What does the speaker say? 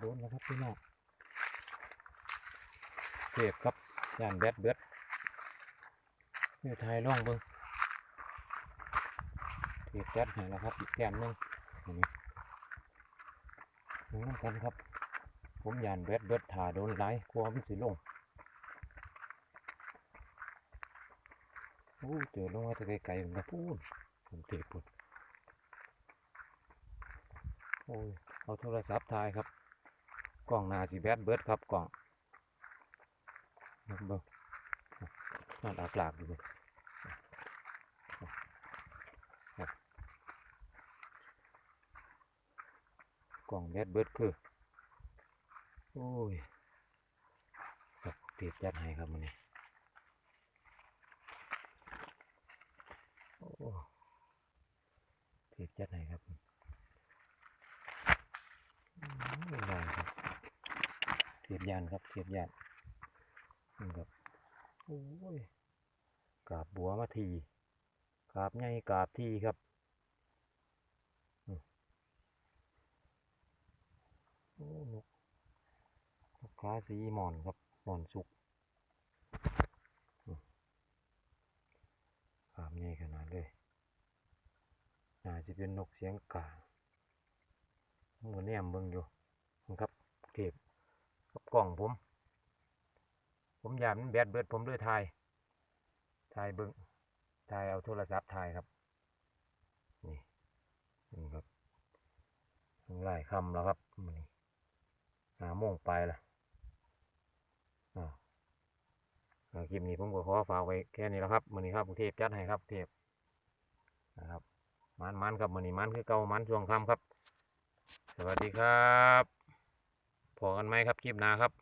โดนแล้วครับพี่น้องเทปครับย่านแบดเบิดนี่ทายล่องเบิ้งเทปแบดให้แล้วครับอีกแต้มหนึงนนี้ดูน้ำกันครับ ผมย่านแบดเบิดถ่าโดนไหลายกลัวมันสิลงโอ้เจอลงมาแตะไกลๆมันก็พูนผมเทปพูนโอ้ยเอาโทรศัพท์ถ่ายครับ กล้องนาสีแบดเบิดครับกล้องเบิ่งเบิ่งนั่นอาปลากอยู่เบิ่งกล้องแบดเบิดคือ โอ้ยครับติดยัดให้ครับมันนี่โอ้ติดยัดให้ครับ ไม่ได้ครับ เทียบยานครับเทียบยานนี่ครับโอ้ยกราบบัวมาทีกราบใหญ่กราบทีครับโอ้นกนกขาสีหมอนครับหมอนสุกกราบใหญ่ขนาดเลยน่าจะเป็นนกเสียงกาผมก็แนมเบิ่งอยู่นะครับเก็บ กับกล่องผม ผมยามมันแบดเบิดผมด้วยถ่ายถ่ายเบิ่งถ่ายเอาโทรศัพท์ถ่ายครับนี่นี่ครับหลายคำแล้วครับมันนี่หาโมงไปละอ่าคลิปนี้ผมก็ขอฝากไว้แค่นี้แล้วครับมันนี้ครับกรุงเทพจัดให้ครับเทพนะครับมันมันครับมันนี้มันคือเก่ามันช่วงค่ำครับ สวัสดีครับ พอกันไหมครับคลิปหน้าครับ